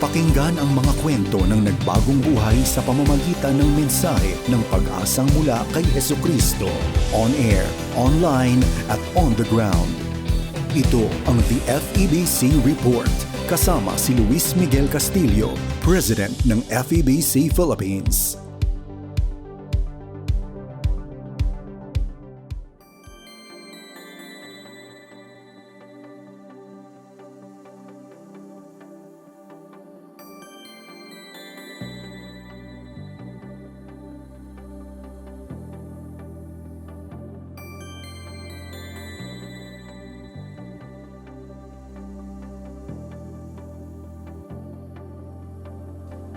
Pakinggan ang mga kwento ng nagbagong buhay sa pamamagitan ng mensahe ng pag-asang mula kay Heso Kristo. On air, online, at on the ground. Ito ang The FEBC Report. Kasama si Luis Miguel Castillo, President ng FEBC Philippines.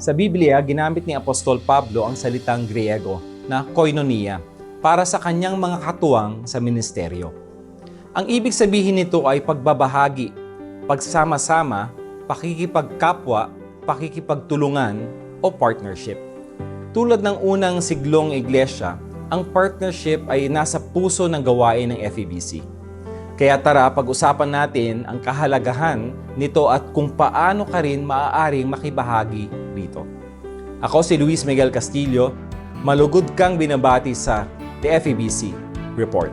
Sa Biblia, ginamit ni Apostol Pablo ang salitang Griego na koinonia para sa kanyang mga katuwang sa ministeryo. Ang ibig sabihin nito ay pagbabahagi, pagsama-sama, pakikipagkapwa, pakikipagtulungan o partnership. Tulad ng unang siglong iglesia, ang partnership ay nasa puso ng gawain ng FEBC. Kaya tara, pag-usapan natin ang kahalagahan nito at kung paano ka rin maaaring makibahagi rito. Ako si Luis Miguel Castillo, malugod kang binabati sa The FEBC Report.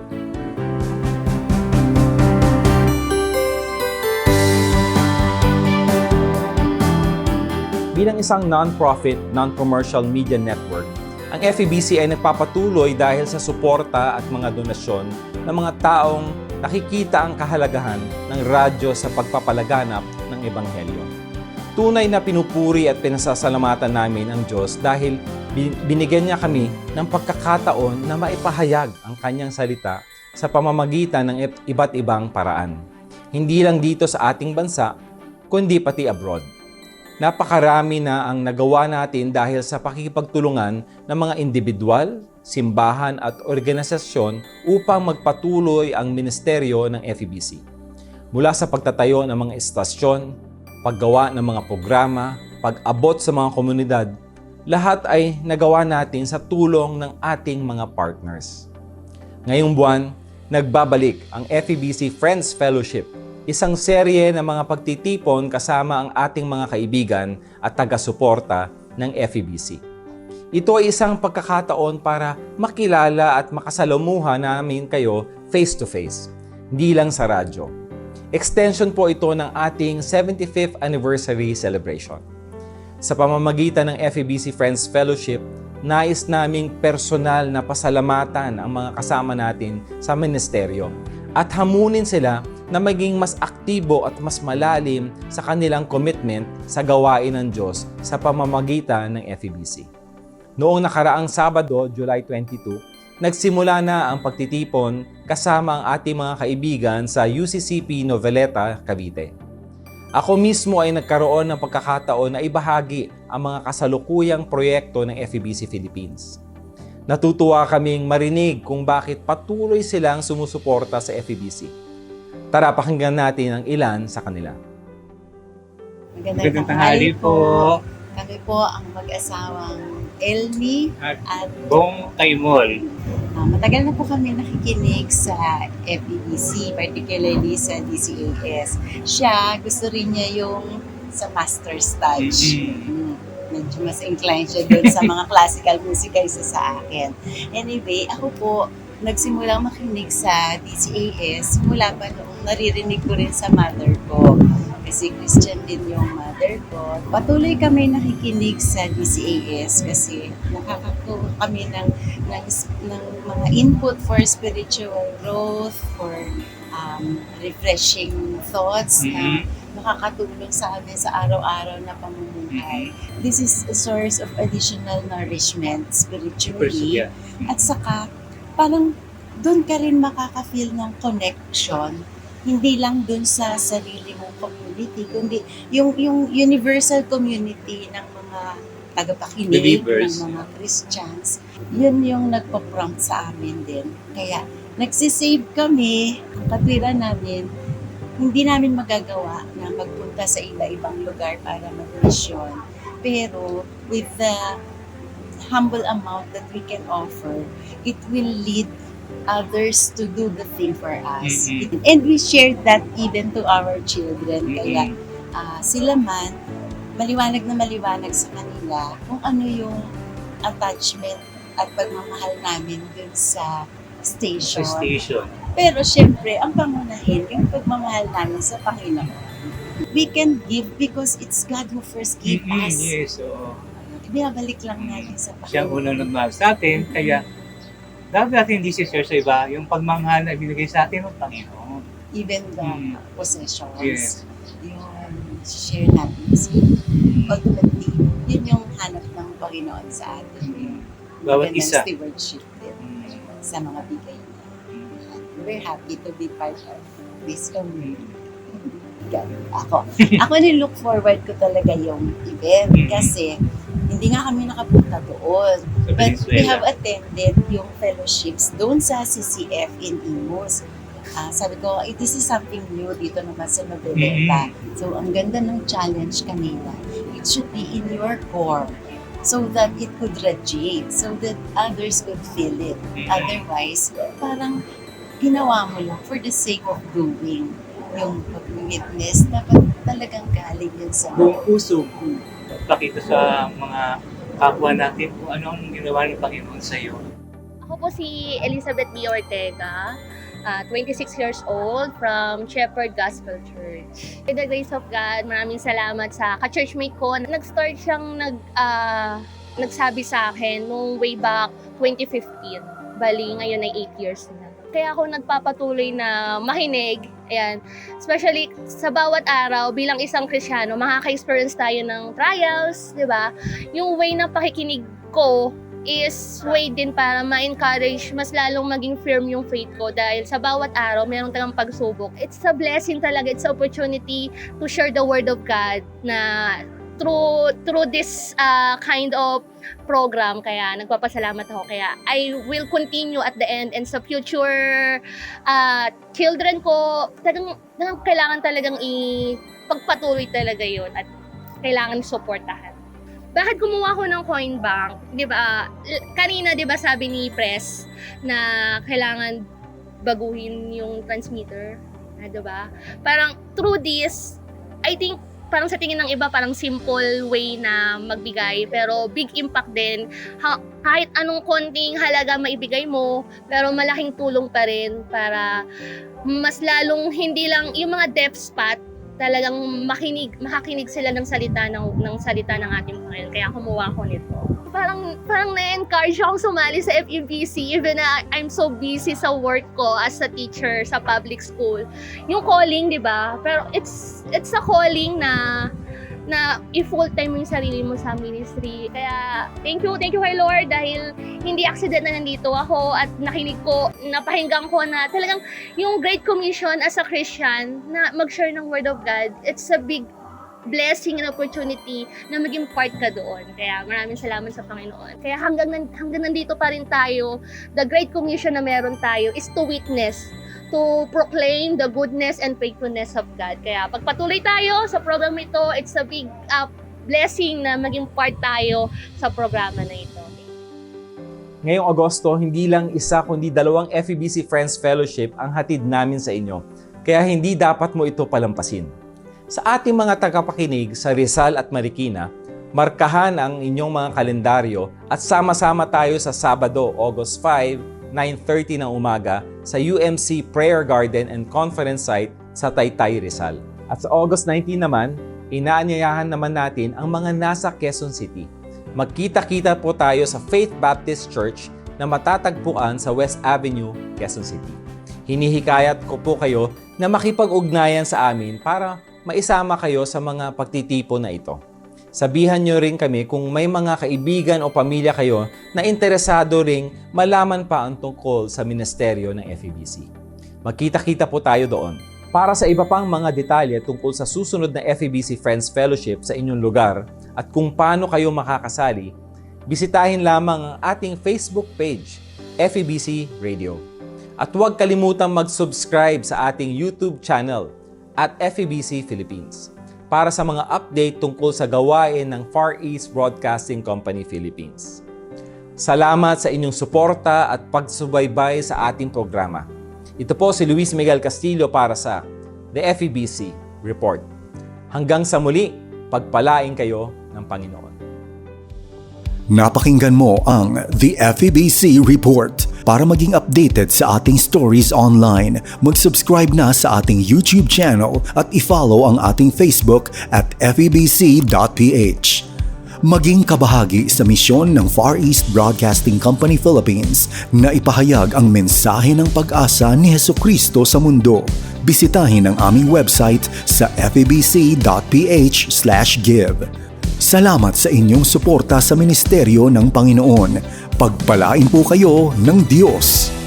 Bilang isang non-profit, non-commercial media network, ang FEBC ay nagpapatuloy dahil sa suporta at mga donasyon ng mga taong nakikita ang kahalagahan ng radyo sa pagpapalaganap ng Ebanghelyo. Tunay na pinupuri at pinasasalamatan namin ang Diyos dahil bin- binigyan niya kami ng pagkakataon na maipahayag ang kanyang salita sa pamamagitan ng iba't ibang paraan. Hindi lang dito sa ating bansa, kundi pati abroad. Napakarami na ang nagawa natin dahil sa pakikipagtulungan ng mga individual, simbahan at organisasyon upang magpatuloy ang ministeryo ng FEBC. Mula sa pagtatayo ng mga estasyon, paggawa ng mga programa, pag-abot sa mga komunidad, lahat ay nagawa natin sa tulong ng ating mga partners. Ngayong buwan, nagbabalik ang FEBC Friends Fellowship, isang serye ng mga pagtitipon kasama ang ating mga kaibigan at taga-suporta ng FEBC. Ito ay isang pagkakataon para makilala at makasalamuha namin kayo face-to-face, hindi lang sa radyo. Extension po ito ng ating 75th anniversary celebration. Sa pamamagitan ng FEBC Friends Fellowship, nais naming personal na pasalamatan ang mga kasama natin sa ministeryo at hamunin sila na maging mas aktibo at mas malalim sa kanilang commitment sa gawain ng Diyos sa pamamagitan ng FEBC. Noong nakaraang Sabado, July 22, nagsimula na ang pagtitipon kasama ang ating mga kaibigan sa UCCP Noveleta, Cavite. Ako mismo ay nagkaroon ng pagkakataon na ibahagi ang mga kasalukuyang proyekto ng FEBC Philippines. Natutuwa kaming marinig kung bakit patuloy silang sumusuporta sa FEBC. Tara pakinggan natin ang ilan sa kanila. Magandang tanghali po. Kami po ang mag-asawang Elmi At at Bong Taimol. ah, matagal na po kami nakikinig sa FEBC, particularly sa DCAS. Siya, gusto rin niya yung sa master's touch. Mhm. Mm, Medyo mas inclined siya doon sa mga classical music kaysa sa akin. Anyway, ako po, nagsimulang makinig sa DCAS mula pa noong naririnig ko rin sa mother ko. Kasi Christian din yung mother ko. Patuloy kami nakikinig sa DCAS kasi nakakakuha kami ng, ng, ng mga input for spiritual growth, for um, refreshing thoughts na Mhm. makakatulong sa amin sa araw-araw na pamumuhay. This is a source of additional nourishment spiritually. Yeah. At saka, parang doon ka rin makaka-feel ng connection. Hindi lang doon sa sarili mong community, kundi yung, yung universal community ng mga tagapakinig, Believers. ng mga Christians. Yun yung nagpa-prompt sa amin din. Kaya, nagsisave kami, ang katwiran namin, hindi namin magagawa na magpunta sa iba-ibang lugar para mag-mission. Pero with the humble amount that we can offer, it will lead others to do the thing for us. Mhm. And we shared that even to our children. Kaya Mhm. ah, sila man, maliwanag na maliwanag sa kanila kung ano yung attachment at pagmamahal namin dun sa Sa station. station. Pero syempre, ang pangunahin, yung pagmamahal namin sa Panginoon. We can give because it's God who first gave Mhm, us. Yes, oo. Binabalik lang natin sa Siya ang Panginoon. unang nagmahal sa atin, kaya dapat natin hindi si share sa iba yung pagmamahal na binigay sa atin ng Panginoon. Even the Mm. possessions. Yes. Yung share natin sa Ultimately, yun yung hanap ng Panginoon sa atin. Bawat Magandang isa. stewardship din Mm. sa mga bigay niya. We're happy to be part of this community. Ganun. Ako. Ako ni-look forward ko talaga yung event Mm. kasi hindi nga kami nakapunta doon. Sa But we have Venezuela. attended yung fellowships doon sa CCF in Imus. Ah, sabi ko, eh, this is something new dito naman sa Noveleta. Mm-hmm. So, ang ganda ng challenge kanina. It should be in your core so that it could radiate, so that others could feel it. Mhm. Otherwise, parang ginawa mo lang for the sake of doing. Yung pag-witness, dapat talagang galing yun sa Buong puso. Pakita sa mga kapwa natin kung ano ang ginawa ng Panginoon sa iyo. Ako po si Elizabeth B. Ortega, ah, 26 years old from Shepherd Gospel Church. With the grace of God, maraming salamat sa ka-churchmate ko. Nag-start siyang nag, ah, nagsabi sa akin nung way back 2015. Bali, ngayon ay 8 years na. Kaya ako nagpapatuloy na makinig. Ayan. Especially sa bawat araw, bilang isang Krisyano, makaka-experience tayo ng trials, di ba? Yung way ng pakikinig ko is way din para ma-encourage mas lalong maging firm yung faith ko dahil sa bawat araw meron tayong pagsubok. It's a blessing talaga. It's an opportunity to share the word of God na through through this uh, kind of program kaya nagpapasalamat ako kaya I will continue at the end and sa future uh, children ko talagang, talagang kailangan talagang ipagpatuloy talaga yun at kailangan suportahan bakit gumawa ko ng coin bank? 'Di ba? Kanina 'di ba sabi ni Press na kailangan baguhin yung transmitter, ah, 'di ba? Parang through this, I think parang sa tingin ng iba parang simple way na magbigay pero big impact din ha, kahit anong konting halaga maibigay mo pero malaking tulong pa rin para mas lalong hindi lang yung mga deaf spot talagang makinig, makakinig sila ng salita ng, ng salita ng ating Panginoon. Kaya kumuha ko nito. Parang, parang na-encourage ako sumali sa FEBC even na I'm so busy sa work ko as a teacher sa public school. Yung calling, di ba? Pero it's, it's a calling na na i-full time mo yung sarili mo sa ministry. Kaya thank you, thank you kay Lord dahil hindi accident na nandito ako at nakinig ko, napahinggan ko na talagang yung Great Commission as a Christian na mag-share ng Word of God, it's a big blessing and opportunity na maging part ka doon. Kaya maraming salamat sa Panginoon. Kaya hanggang, hanggang nandito pa rin tayo, the Great Commission na meron tayo is to witness to proclaim the goodness and faithfulness of God. Kaya pagpatuloy tayo sa program ito, it's a big uh, blessing na maging part tayo sa programa na ito. Ngayong Agosto, hindi lang isa kundi dalawang FEBC Friends Fellowship ang hatid namin sa inyo. Kaya hindi dapat mo ito palampasin. Sa ating mga tagapakinig sa Rizal at Marikina, markahan ang inyong mga kalendaryo at sama-sama tayo sa Sabado, August 5, 9.30 ng umaga sa UMC Prayer Garden and Conference Site sa Taytay, Rizal. At sa August 19 naman, inaanyayahan naman natin ang mga nasa Quezon City magkita-kita po tayo sa Faith Baptist Church na matatagpuan sa West Avenue, Quezon City. Hinihikayat ko po kayo na makipag-ugnayan sa amin para maisama kayo sa mga pagtitipo na ito. Sabihan nyo rin kami kung may mga kaibigan o pamilya kayo na interesado ring malaman pa ang tungkol sa ministeryo ng FEBC. Magkita-kita po tayo doon. Para sa iba pang mga detalye tungkol sa susunod na FEBC Friends Fellowship sa inyong lugar at kung paano kayo makakasali, bisitahin lamang ang ating Facebook page, FEBC Radio. At huwag kalimutang mag-subscribe sa ating YouTube channel at FEBC Philippines para sa mga update tungkol sa gawain ng Far East Broadcasting Company Philippines. Salamat sa inyong suporta at pagsubaybay sa ating programa. Ito po si Luis Miguel Castillo para sa The FEBC Report. Hanggang sa muli, Pagpalain kayo ng Panginoon. Napakinggan mo ang The FEBC Report. Para maging updated sa ating stories online, mag-subscribe na sa ating YouTube channel at i-follow ang ating Facebook at febc.ph. Maging kabahagi sa misyon ng Far East Broadcasting Company Philippines na ipahayag ang mensahe ng pag-asa ni Heso Kristo sa mundo. Bisitahin ang aming website sa febc.ph/give. Salamat sa inyong suporta sa ministeryo ng Panginoon. Pagpalain po kayo ng Diyos.